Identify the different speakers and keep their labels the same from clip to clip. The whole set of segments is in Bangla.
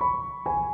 Speaker 1: thank you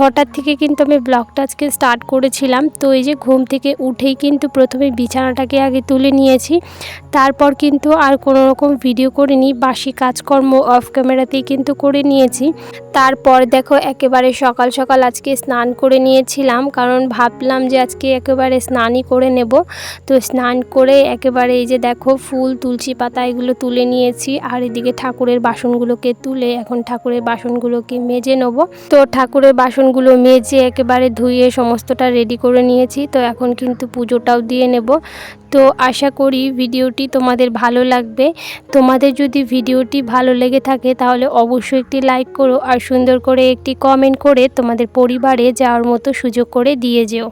Speaker 1: ছটার থেকে কিন্তু আমি ব্লগটা আজকে স্টার্ট করেছিলাম। তো এই যে ঘুম থেকে উঠেই কিন্তু প্রথমে বিছানাটাকে আগে তুলে নিয়েছি। তারপর কিন্তু আর কোনো রকম ভিডিও করিনি। বাসি কাজকর্ম অফ ক্যামেরাতেই কিন্তু করে নিয়েছি। তারপর দেখো একেবারে সকাল সকাল আজকে স্নান করে নিয়েছিলাম, কারণ ভাবলাম যে আজকে একেবারে স্নানই করে নেব। তো স্নান করে একেবারে এই যে দেখো ফুল, তুলসী পাতা এগুলো তুলে নিয়েছি, আর এদিকে ঠাকুরের বাসনগুলোকে তুলে এখন ঠাকুরের বাসনগুলোকে মেজে নেব। তো ঠাকুরের বাসনগুলো মেজে একেবারে ধুয়ে সমস্তটা রেডি করে নিয়েছি, তো এখন কিন্তু পুজোটাও দিয়ে নেব। তো আশা করি ভিডিওটি তোমাদের ভালো লাগবে। তোমাদের যদি ভিডিওটি ভালো লেগে থাকে তাহলে অবশ্যই একটি লাইক করো আর সুন্দর করে একটি কমেন্ট করে তোমাদের পরিবারে যাওয়ার মতো সুযোগ করে দিয়ে যেও।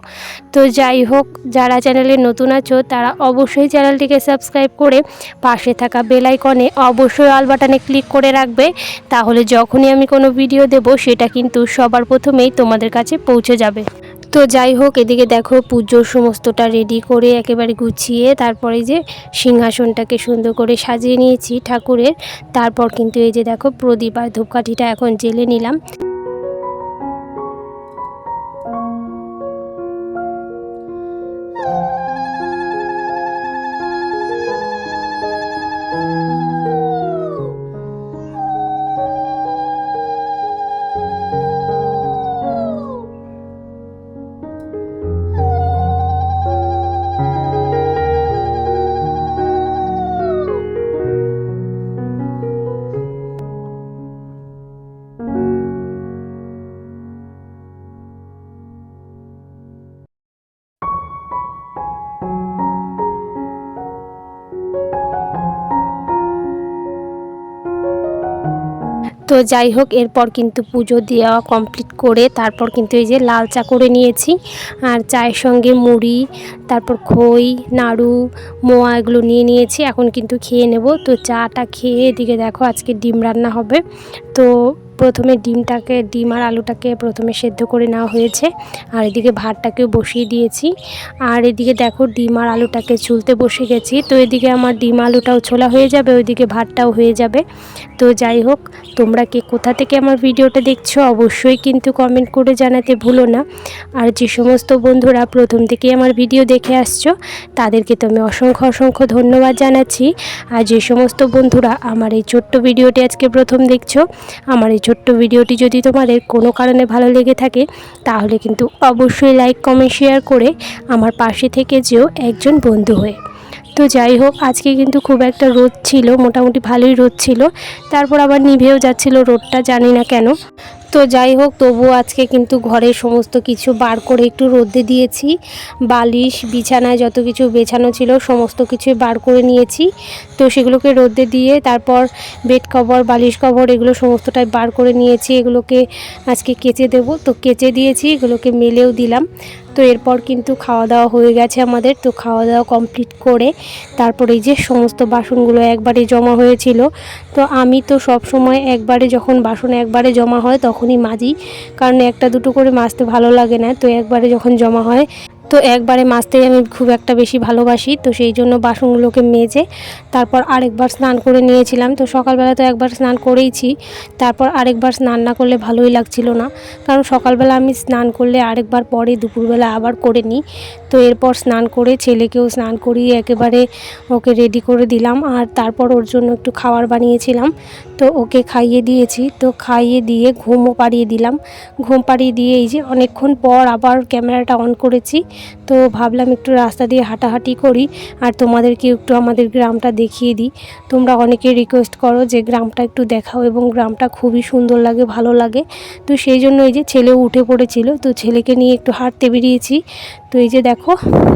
Speaker 1: তো যাই হোক, যারা চ্যানেলে নতুন আছো তারা অবশ্যই চ্যানেলটিকে সাবস্ক্রাইব করে পাশে থাকা বেল আইকনে অবশ্যই অল বাটনে ক্লিক করে রাখবে। তাহলে যখনই আমি কোনো ভিডিও দেব সেটা কিন্তু সবার প্রথমেই তোমাদের কাছে পৌঁছে যাবে। তো যাই হোক, এদিকে দেখো পুজোর সমস্তটা রেডি করে একেবারে গুছিয়ে তারপরে যে সিংহাসনটাকে সুন্দর করে সাজিয়ে নিয়েছি ঠাকুরের। তারপর কিন্তু এই যে দেখো প্রদীপ আর ধূপকাঠিটা এখন জেলে নিলাম। তো যাই হোক, এরপর কিন্তু পুজো দেওয়া কমপ্লিট করে তারপর কিন্তু এই যে লাল চা করে নিয়েছি। আর চায়ের সঙ্গে মুড়ি, তারপর খই, নাড়ু, মোয়া এগুলো নিয়ে নিয়েছি। এখন কিন্তু খেয়ে নেব। তো চাটা খেয়ে এদিকে দেখো আজকে ডিম রান্না হবে। তো প্রথমে ডিমটাকে, ডিম আর আলুটাকে প্রথমে সেদ্ধ করে নেওয়া হয়েছে। আর এদিকে ভাতটাকেও বসিয়ে দিয়েছি। আর এদিকে দেখো ডিম আর আলুটাকে চুলতে বসে গেছি। তো এদিকে আমার ডিম আলুটাও ছোলা হয়ে যাবে, ওইদিকে ভাতটাও হয়ে যাবে। তো যাই হোক, তোমরা কে কোথা থেকে আমার ভিডিওটা দেখছ অবশ্যই কিন্তু কমেন্ট করে জানাতে ভুলো না। আর যে সমস্ত বন্ধুরা প্রথম থেকেই আমার ভিডিও দেখে আসছো, তাদেরকে তো আমি অসংখ্য অসংখ্য ধন্যবাদ জানাচ্ছি। আর যে সমস্ত বন্ধুরা আমার এই ছোট্ট ভিডিওটি আজকে প্রথম দেখছ, আমার এই ছোট্ট ভিডিওটি যদি তোমাদের কোনো কারণে ভালো লেগে থাকে, তাহলে কিন্তু অবশ্যই লাইক, কমেন্ট, শেয়ার করে আমার পাশে থেকে যেও একজন বন্ধু হয়ে। তো যাই হোক, আজকে কিন্তু খুব একটা রোদ ছিল, মোটামুটি ভালোই রোদ ছিল। তারপর আবার নিভেও যাচ্ছিল রোদটা, জানি না কেন। তো যাই হোক, তবুও আজকে কিন্তু ঘরে সমস্ত কিছু বার করে একটু রোদে দিয়েছি। বালিশ, বিছানায় যত কিছু বেছানো ছিল সমস্ত কিছুই বার করে নিয়েছি। তো সেগুলোকে রোদে দিয়ে তারপর বেড কভার, বালিশ কভার এগুলো সমস্তটাই বার করে নিয়েছি। এগুলোকে আজকে কেচে দেব। তো কেচে দিয়েছি, এগুলোকে মেলেও দিলাম। তো এরপর কিন্তু খাওয়া দাওয়া হয়ে গেছে আমাদের। তো খাওয়া দাওয়া কমপ্লিট করে তারপরে যে সমস্ত বাসনগুলো একবারে জমা হয়েছিল। তো আমি তো সব সময় একবারে যখন বাসন একবারে জমা হয় তখনই মাজি। কারণ একটা দুটো করে মাজতে ভালো লাগে না। তো একবারে যখন জমা হয় তো একবারে মাজতেই আমি খুব একটা বেশি ভালোবাসি, তো সেই জন্য বাসনগুলোকে মেজে তারপর আরেকবার স্নান করে নিয়েছিলাম। তো সকালবেলা তো একবার স্নান করেইছি, তারপর আরেকবার স্নান না করলে ভালোই লাগছিল না। কারণ সকালবেলা আমি স্নান করলে আরেকবার পরে দুপুরবেলা আবার করে নিই। তো এরপর স্নান করে ছেলেকেও স্নান করিয়ে একেবারে ওকে রেডি করে দিলাম আর তারপর ওর জন্য একটু খাবার বানিয়েছিলাম। তো ওকে খাইয়ে দিয়েছি, তো খাইয়ে দিয়ে ঘুমও পাড়িয়ে দিলাম। ঘুম পাড়িয়ে দিয়ে এই যে অনেকক্ষণ পর আবার ক্যামেরাটা অন করেছি তো ভাবলাম একটু রাস্তা দিয়ে হাঁটাহাঁটি করি আর তোমাদেরকে একটু আমাদের গ্রামটা দেখিয়ে দিই। তোমরা অনেকে রিকোয়েস্ট করো যে গ্রামটা একটু দেখাও এবং গ্রামটা খুবই সুন্দর লাগে, ভালো লাগে। তো সেই জন্য এই যে ছেলেও উঠে পড়েছিল, তো ছেলেকে নিয়ে একটু হাঁটতে বেরিয়েছি। তো এই যে দেখো,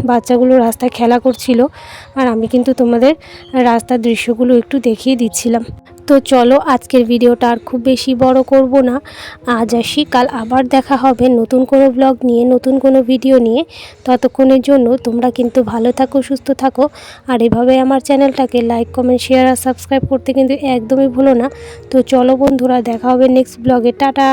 Speaker 1: বাচ্চাগুলো রাস্তায় খেলা করছিল। আর আমি কিন্তু তোমাদের রাস্তার দৃশ্যগুলো একটু দেখিয়ে দিচ্ছিলাম। তো চলো আজকের ভিডিওটা আর খুব বেশি বড় করব না। আজ আসি, কাল আবার দেখা হবে নতুন কোনো ব্লগ নিয়ে, নতুন কোনো ভিডিও নিয়ে। ততক্ষণের জন্য তোমরা কিন্তু ভালো থাকো, সুস্থ থাকো। আর এভাবে আমার চ্যানেলটাকে লাইক কমেন্ট শেয়ার আর সাবস্ক্রাইব করতে কিন্তু একদমই ভুলো না। তো চলো বন্ধুরা, দেখা হবে নেক্সট ব্লগে টাটা!